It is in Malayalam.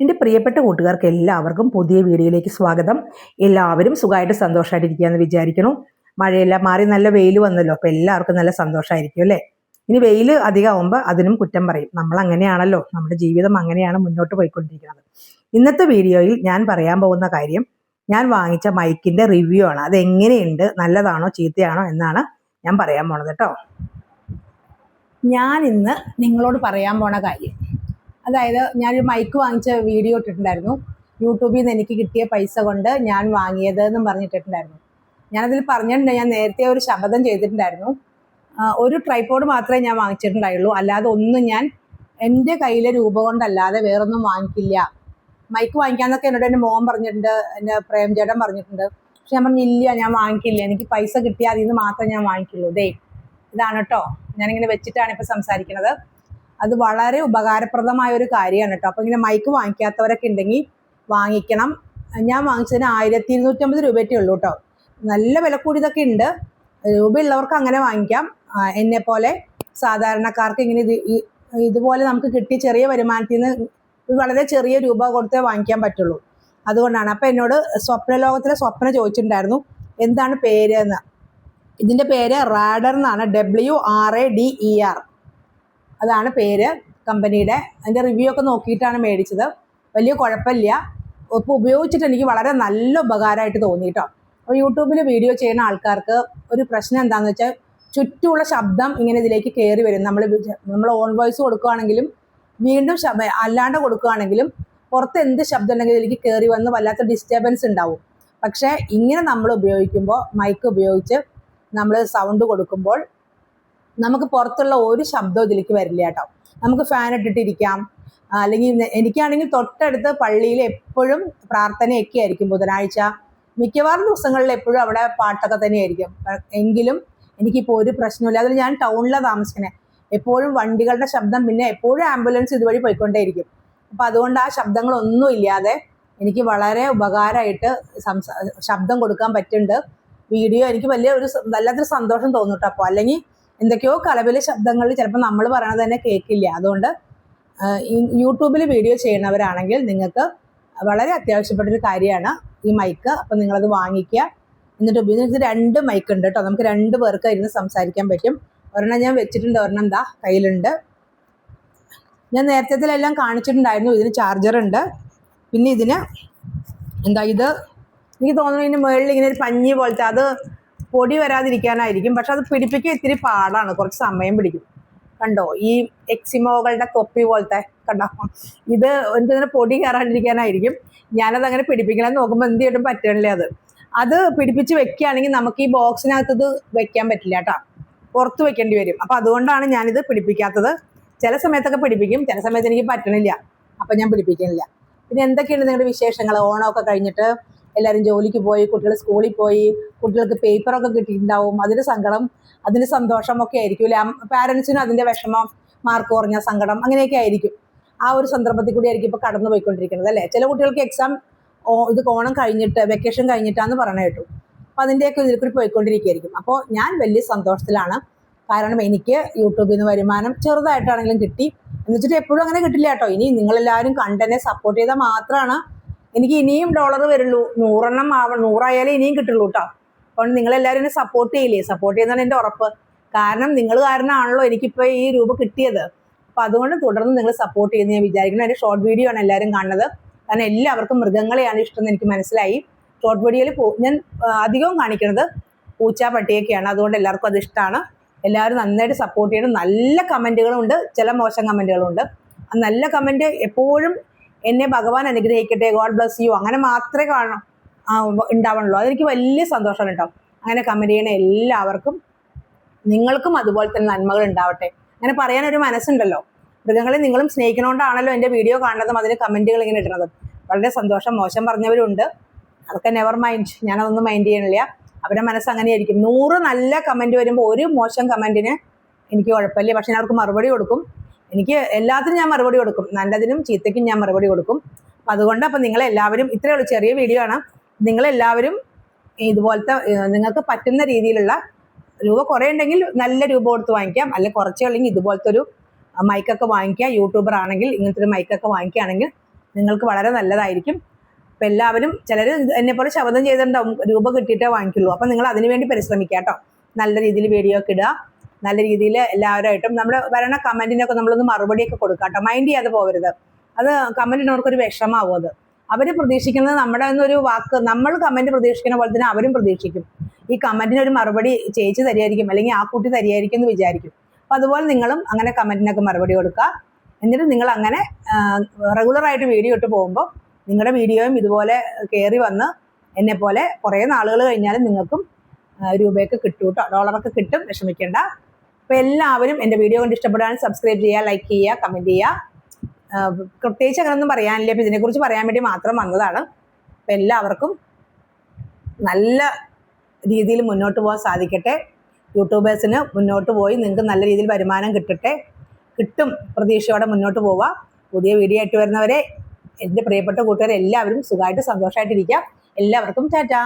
എന്റെ പ്രിയപ്പെട്ട കൂട്ടുകാർക്ക് എല്ലാവർക്കും പുതിയ വീഡിയോയിലേക്ക് സ്വാഗതം. എല്ലാവരും സുഖമായിട്ട് സന്തോഷമായിട്ടിരിക്കുകയെന്ന് വിചാരിക്കുന്നു. മഴയെല്ലാം മാറി നല്ല വെയിൽ വന്നല്ലോ അപ്പോൾ എല്ലാവർക്കും നല്ല സന്തോഷമായിരിക്കും അല്ലേ? ഇനി വെയിൽ അധികമാകുമ്പോൾ അതിനും കുറ്റം പറയും. നമ്മൾ അങ്ങനെയാണല്ലോ നമ്മുടെ ജീവിതം അങ്ങനെയാണ് മുന്നോട്ട് പോയിക്കൊണ്ടിരിക്കുന്നത്. ഇന്നത്തെ വീഡിയോയിൽ ഞാൻ പറയാൻ പോകുന്ന കാര്യം ഞാൻ വാങ്ങിച്ച മൈക്കിന്റെ റിവ്യൂ ആണ്. അത് എങ്ങനെയുണ്ട് നല്ലതാണോ? ചീത്തയാണോ? എന്നാണ് ഞാൻ പറയാൻ പോണത് കേട്ടോ. ഞാൻ ഇന്ന് നിങ്ങളോട് പറയാൻ പോണ കാര്യം. അതായത് ഞാനൊരു മൈക്ക് വാങ്ങിച്ച വീഡിയോ ഇട്ടിട്ടുണ്ടായിരുന്നു. യൂട്യൂബിൽ നിന്ന് എനിക്ക് കിട്ടിയ പൈസ കൊണ്ട് ഞാൻ വാങ്ങിയത് എന്നും പറഞ്ഞിട്ടിട്ടുണ്ടായിരുന്നു. ഞാനതിൽ പറഞ്ഞിട്ടുണ്ട് ഞാൻ നേരത്തെ ഒരു ശബ്ദം ചെയ്തിട്ടുണ്ടായിരുന്നു. ഒരു ട്രൈപ്പോഡ് മാത്രമേ ഞാൻ വാങ്ങിച്ചിട്ടുണ്ടായുള്ളൂ. അല്ലാതെ ഒന്നും ഞാൻ എന്റെ കയ്യിലെ രൂപ കൊണ്ടല്ലാതെ വേറൊന്നും വാങ്ങിക്കില്ല. മൈക്ക് വാങ്ങിക്കാന്നൊക്കെ എന്നോട് എന്റെ മോൻ പറഞ്ഞിട്ടുണ്ട് എന്റെ പ്രേംചേട്ടൻ പറഞ്ഞിട്ടുണ്ട്. പക്ഷെ ഞാൻ പറഞ്ഞില്ല ഞാൻ വാങ്ങിക്കില്ല. എനിക്ക് പൈസ കിട്ടിയാൽ അതിൽ നിന്ന് മാത്രമേ ഞാൻ വാങ്ങിക്കുള്ളൂ. ദേ ഇതാണ് കേട്ടോ ഞാനിങ്ങനെ വെച്ചിട്ടാണ് ഇപ്പം സംസാരിക്കുന്നത് അത് വളരെ ഉപകാരപ്രദമായ ഒരു കാര്യമാണ് കേട്ടോ. അപ്പോൾ ഇങ്ങനെ മൈക്ക് വാങ്ങിക്കാത്തവരൊക്കെ ഉണ്ടെങ്കിൽ വാങ്ങിക്കണം. ഞാൻ വാങ്ങിച്ചതിന് ആയിരത്തി ഇരുന്നൂറ്റമ്പത് രൂപയൊക്കെ ഉള്ളൂ കേട്ടോ. നല്ല വില കൂടിയതൊക്കെ ഉണ്ട് രൂപയുള്ളവർക്ക് അങ്ങനെ വാങ്ങിക്കാം. എന്നെ പോലെ സാധാരണക്കാർക്ക് ഇങ്ങനെ ഇത് ഇതുപോലെ നമുക്ക് കിട്ടിയ ചെറിയ വരുമാനത്തിൽ നിന്ന് വളരെ ചെറിയ രൂപ കൊടുത്തേ വാങ്ങിക്കാൻ പറ്റുള്ളൂ. അതുകൊണ്ടാണ്. അപ്പം എന്നോട് സ്വപ്ന ലോകത്തിലെ സ്വപ്ന ചോദിച്ചിട്ടുണ്ടായിരുന്നു എന്താണ് പേര് എന്ന്? ഇതിന്റെ പേര് റാഡർ എന്നാണ്. W R A D E R. അതാണ് പേര് കമ്പനിയുടെ. അതിന്റെ റിവ്യൂ ഒക്കെ നോക്കിയിട്ടാണ് മേടിച്ചത്. വലിയ കുഴപ്പമില്ല. ഇപ്പോൾ ഉപയോഗിച്ചിട്ട് എനിക്ക് വളരെ നല്ല ഉപകാരമായിട്ട് തോന്നി കേട്ടോ അപ്പോൾ യൂട്യൂബിൽ വീഡിയോ ചെയ്യുന്ന ആൾക്കാർക്ക് ഒരു പ്രശ്നം എന്താണെന്ന് വെച്ചാൽ ചുറ്റുമുള്ള ശബ്ദം ഇങ്ങനെ ഇതിലേക്ക് കയറി വരും. നമ്മൾ നമ്മൾ ഓൺ വോയിസ് കൊടുക്കുകയാണെങ്കിലും വീണ്ടും ശബ അല്ലാണ്ട് കൊടുക്കുകയാണെങ്കിലും പുറത്ത് എന്ത് ശബ്ദം ഉണ്ടെങ്കിലും ഇതിലേക്ക് കയറി വന്ന് വല്ലാത്ത ഡിസ്റ്റർബൻസ് ഉണ്ടാവും. പക്ഷേ ഇങ്ങനെ നമ്മൾ ഉപയോഗിക്കുമ്പോൾ മൈക്ക് ഉപയോഗിച്ച് നമ്മൾ സൗണ്ട് കൊടുക്കുമ്പോൾ നമുക്ക് പുറത്തുള്ള ഒരു ശബ്ദവും ഇതിലേക്ക് വരില്ല കേട്ടോ. നമുക്ക് ഫാൻ ഇട്ടിട്ടിരിക്കാം. അല്ലെങ്കിൽ എനിക്കാണെങ്കിൽ തൊട്ടടുത്ത് പള്ളിയിൽ എപ്പോഴും പ്രാർത്ഥനയൊക്കെ ആയിരിക്കും ബുധനാഴ്ച. മിക്കവാറും ദിവസങ്ങളിൽ എപ്പോഴും അവിടെ പാട്ടൊക്കെ തന്നെയായിരിക്കും. എങ്കിലും എനിക്കിപ്പോൾ ഒരു പ്രശ്നമില്ല അതിൽ ഞാൻ ടൗണിലാണ് താമസിക്കുന്നത് എപ്പോഴും വണ്ടികളുടെ ശബ്ദം പിന്നെ എപ്പോഴും ആംബുലൻസ് ഇതുവഴി പോയിക്കൊണ്ടേയിരിക്കും. അപ്പം അതുകൊണ്ട് ആ ശബ്ദങ്ങളൊന്നും ഇല്ലാതെ എനിക്ക് വളരെ ഉപകാരമായിട്ട് സംസാ ശബ്ദം കൊടുക്കാൻ പറ്റുന്നുണ്ട്. വീഡിയോ എനിക്ക് വലിയ ഒരു വല്ലാത്തൊരു സന്തോഷം തോന്നിട്ടപ്പോൾ അല്ലെങ്കിൽ എന്തൊക്കെയോ കലവിലെ ശബ്ദങ്ങളിൽ ചിലപ്പോൾ നമ്മൾ പറയണത് തന്നെ കേൾക്കില്ല അതുകൊണ്ട് യൂട്യൂബിൽ വീഡിയോ ചെയ്യുന്നവരാണെങ്കിൽ നിങ്ങൾക്ക് വളരെ അത്യാവശ്യപ്പെട്ടൊരു കാര്യമാണ് ഈ മൈക്ക്. അപ്പം നിങ്ങളത് വാങ്ങിക്കുക. എന്നിട്ട് ഉപയോഗിച്ച് രണ്ട് മൈക്ക് ഉണ്ട് കേട്ടോ. നമുക്ക് രണ്ട് പേർക്ക് ഇരുന്ന് സംസാരിക്കാൻ പറ്റും. ഒരെണ്ണം ഞാൻ വെച്ചിട്ടുണ്ട് ഒരെണ്ണം എന്താ കയ്യിലുണ്ട്. ഞാൻ നേരത്തെല്ലാം കാണിച്ചിട്ടുണ്ടായിരുന്നു. ഇതിന് ചാർജർ ഉണ്ട്. പിന്നെ ഇതിന് എന്താ ഇത്? എനിക്ക് തോന്നുന്നു ഇതിന് മുകളിൽ ഇങ്ങനെ ഒരു പഞ്ഞി പോലത്തെ അത് പൊടി വരാതിരിക്കാനായിരിക്കും. പക്ഷെ അത് പിടിപ്പിക്കാൻ ഇത്തിരി പാടാണ്. കുറച്ച് സമയം പിടിക്കും. കണ്ടോ? ഈ എക്സിമോകളുടെ തൊപ്പി പോലത്തെ കണ്ടോ? ഇത് എനിക്കിങ്ങനെ പൊടി കയറാണ്ടിരിക്കാനായിരിക്കും. ഞാനത് അങ്ങനെ പിടിപ്പിക്കണമെന്ന് നോക്കുമ്പോൾ എന്ത് ചെയ്യട്ടും പറ്റണില്ല അത്. അത് പിടിപ്പിച്ച് വെക്കുകയാണെങ്കിൽ നമുക്ക് ഈ ബോക്സിനകത്തത് വെക്കാൻ പറ്റില്ല കേട്ടോ. പുറത്ത് വെക്കേണ്ടി വരും. അപ്പോൾ അതുകൊണ്ടാണ് ഞാനിത് പിടിപ്പിക്കാത്തത്. ചില സമയത്തൊക്കെ പിടിപ്പിക്കും. ചില സമയത്ത് എനിക്ക് പറ്റണില്ല. അപ്പം ഞാൻ പിടിപ്പിക്കണില്ല. പിന്നെ എന്തൊക്കെയാണ് നിങ്ങളുടെ വിശേഷങ്ങൾ ഓണമൊക്കെ കഴിഞ്ഞിട്ട് എല്ലാവരും ജോലിക്ക് പോയി കുട്ടികൾ സ്കൂളിൽ പോയി കുട്ടികൾക്ക് പേപ്പറൊക്കെ കിട്ടിയിട്ടുണ്ടാവും. അതിന്റെ സങ്കടം അതിന്റെ സന്തോഷമൊക്കെ ആയിരിക്കും അല്ലെ? പാരൻസിനും അതിന്റെ വിഷമം മാർക്ക് കുറഞ്ഞ സങ്കടം അങ്ങനെയൊക്കെ ആയിരിക്കും. ആ ഒരു സന്ദർഭത്തിൽ കൂടി ആയിരിക്കും ഇപ്പോൾ കടന്നു പോയിക്കൊണ്ടിരിക്കുന്നത് അല്ലേ? ചില കുട്ടികൾക്ക് എക്സാം ഓ ഇത് ഓണം കഴിഞ്ഞിട്ട് വെക്കേഷൻ കഴിഞ്ഞിട്ടാന്ന് പറയണ കേട്ടു. അപ്പോൾ അതിന്റെയൊക്കെ ഇതിൽ കൂടി പോയിക്കൊണ്ടിരിക്കുകയായിരിക്കും. അപ്പോൾ ഞാൻ വലിയ സന്തോഷത്തിലാണ്. കാരണം എനിക്ക് യൂട്യൂബിൽ നിന്ന് വരുമാനം ചെറുതായിട്ടാണെങ്കിലും കിട്ടി. എന്ന് വെച്ചിട്ട് എപ്പോഴും അങ്ങനെ കിട്ടില്ല കേട്ടോ. ഇനി നിങ്ങളെല്ലാവരും കണ്ടനെ സപ്പോർട്ട് ചെയ്താൽ മാത്രമാണ് എനിക്ക് ഇനിയും ഡോളർ വരുള്ളൂ. നൂറെണ്ണം ആവ നൂറായാലേ ഇനിയും കിട്ടുള്ളൂ കേട്ടോ നിങ്ങൾ നിങ്ങളെല്ലാവരും എന്നെ സപ്പോർട്ട് ചെയ്യില്ലേ? സപ്പോർട്ട് ചെയ്യുന്നതാണ് എന്റെ ഉറപ്പ്. കാരണം നിങ്ങൾ കാരണമാണല്ലോ എനിക്കിപ്പോൾ ഈ രൂപ കിട്ടിയത്. അപ്പോൾ അതുകൊണ്ട് തുടർന്ന് നിങ്ങൾ സപ്പോർട്ട് ചെയ്യുന്ന. ഞാൻ വിചാരിക്കുന്നു എന്റെ ഷോർട്ട് വീഡിയോ ആണ് എല്ലാവരും കാണുന്നത്. കാരണം എല്ലാവർക്കും മൃഗങ്ങളെയാണ് ഇഷ്ടം എന്ന് എനിക്ക് മനസ്സിലായി. ഷോർട്ട് വീഡിയോയിൽ ഞാൻ അധികവും കാണിക്കുന്നത് പൂച്ച പട്ടിയൊക്കെയാണ് അതുകൊണ്ട് എല്ലാവർക്കും അത് ഇഷ്ടമാണ്. എല്ലാവരും നന്നായിട്ട് സപ്പോർട്ട് ചെയ്യണം. നല്ല കമന്റുകളുണ്ട് ചില മോശം കമന്റുകളുണ്ട് നല്ല കമന്റ് എപ്പോഴും എന്നെ ഭഗവാൻ അനുഗ്രഹിക്കട്ടെ ഗോഡ് ബ്ലസ് യു അങ്ങനെ മാത്രമേ കാണണം ഉണ്ടാവണുള്ളൂ അതെനിക്ക് വലിയ സന്തോഷമാണ് ഉണ്ടാവും അങ്ങനെ കമന്റ് ചെയ്യണ എല്ലാവർക്കും നിങ്ങൾക്കും അതുപോലെ തന്നെ നന്മകൾ ഉണ്ടാവട്ടെ. അങ്ങനെ പറയാൻ ഒരു മനസ്സുണ്ടല്ലോ. മൃഗങ്ങളെ നിങ്ങളും സ്നേഹിക്കണോണ്ടാണല്ലോ എന്റെ വീഡിയോ കാണുന്നതും അതിന് കമന്റുകൾ ഇങ്ങനെ ഇടുന്നതും. വളരെ സന്തോഷം മോശം പറഞ്ഞവരുണ്ട്. അതൊക്കെ നെവർ മൈൻഡ് ഞാനതൊന്നും മൈൻഡ് ചെയ്യണില്ല. അവരുടെ മനസ്സ് അങ്ങനെയായിരിക്കും. നൂറ് നല്ല കമന്റ് വരുമ്പോൾ ഒരു മോശം കമന്റിന് എനിക്ക് കുഴപ്പമില്ല. പക്ഷെ ഞാൻ അവർക്ക് മറുപടി കൊടുക്കും. എനിക്ക് എല്ലാത്തിനും ഞാൻ മറുപടി കൊടുക്കും. നല്ലതിനും ചീത്തയ്ക്കും ഞാൻ മറുപടി കൊടുക്കും. അതുകൊണ്ട് അപ്പം നിങ്ങളെല്ലാവരും ഇത്രയേ ഉള്ളൂ. ചെറിയ വീഡിയോ ആണ്. നിങ്ങളെല്ലാവരും ഇതുപോലത്തെ നിങ്ങൾക്ക് പറ്റുന്ന രീതിയിലുള്ള രൂപ കുറേ ഉണ്ടെങ്കിൽ നല്ല രൂപ കൊടുത്ത് വാങ്ങിക്കാം. അല്ലെ കുറച്ചേ ഉള്ളെങ്കിൽ ഇതുപോലത്തെ ഒരു മൈക്കൊക്കെ വാങ്ങിക്കുക. യൂട്യൂബർ ആണെങ്കിൽ ഇങ്ങനത്തെ ഒരു മൈക്കൊക്കെ വാങ്ങിക്കുകയാണെങ്കിൽ നിങ്ങൾക്ക് വളരെ നല്ലതായിരിക്കും. അപ്പം എല്ലാവരും ചിലർ എന്നെപ്പോലെ പോലെ ശബ്ദം ചെയ്തിട്ടുണ്ടാവും. രൂപ കിട്ടിയിട്ടേ വാങ്ങിക്കുള്ളൂ. അപ്പം നിങ്ങൾ അതിനുവേണ്ടി പരിശ്രമിക്കുക കേട്ടോ. നല്ല രീതിയിൽ വീഡിയോ ഒക്കെ ഇടുക. നല്ല രീതിയിൽ എല്ലാവരുമായിട്ടും നമ്മുടെ വരണ കമന്റിനൊക്കെ നമ്മളൊന്ന് മറുപടിയൊക്കെ കൊടുക്കാം കേട്ടോ. മൈൻഡ് ചെയ്യാതെ പോകരുത് അത് കമന്റ് വിഷമാവും അത്. അവർ പ്രതീക്ഷിക്കുന്നത് നമ്മുടെ ഒരു വാക്ക് നമ്മൾ കമന്റ് പ്രതീക്ഷിക്കുന്ന പോലെ തന്നെ അവരും പ്രതീക്ഷിക്കും. ഈ കമന്റിന് ഒരു മറുപടി ചേച്ചി തരികയായിരിക്കും അല്ലെങ്കിൽ ആ കുട്ടി തരികയായിരിക്കും എന്ന് വിചാരിക്കും. അപ്പോൾ അതുപോലെ നിങ്ങളും അങ്ങനെ കമന്റിനൊക്കെ മറുപടി കൊടുക്കുക. എന്നിട്ട് നിങ്ങൾ അങ്ങനെ റെഗുലറായിട്ട് വീഡിയോ ഇട്ട് പോകുമ്പോൾ നിങ്ങളുടെ വീഡിയോയും ഇതുപോലെ കയറി വന്ന് എന്നെ പോലെ കുറേ നാളുകൾ കഴിഞ്ഞാലും നിങ്ങൾക്കും രൂപയൊക്കെ കിട്ടും കേട്ടോ ഡോളറൊക്കെ കിട്ടും വിഷമിക്കേണ്ട. അപ്പോൾ എല്ലാവരും എന്റെ വീഡിയോ കൊണ്ട് ഇഷ്ടപ്പെടാൻ സബ്സ്ക്രൈബ് ചെയ്യുക ലൈക്ക് ചെയ്യുക കമന്റ് ചെയ്യുക. പ്രത്യേകിച്ച് അങ്ങനെയൊന്നും പറയാനില്ല. അപ്പോൾ ഇതിനെക്കുറിച്ച് പറയാൻ വേണ്ടി മാത്രം വന്നതാണ്. അപ്പോൾ എല്ലാവർക്കും നല്ല രീതിയിൽ മുന്നോട്ട് പോകാൻ സാധിക്കട്ടെ. യൂട്യൂബേഴ്സിന് മുന്നോട്ട് പോയി നിങ്ങൾക്ക് നല്ല രീതിയിൽ വരുമാനം കിട്ടട്ടെ. കിട്ടും പ്രതീക്ഷയോടെ മുന്നോട്ട് പോവുക. പുതിയ വീഡിയോ ആയിട്ട് വരുന്നവരെ എന്റെ പ്രിയപ്പെട്ട കൂട്ടുകാരെല്ലാവരും സുഖമായിട്ട് സന്തോഷമായിട്ടിരിക്കാം. എല്ലാവർക്കും ടാറ്റാ.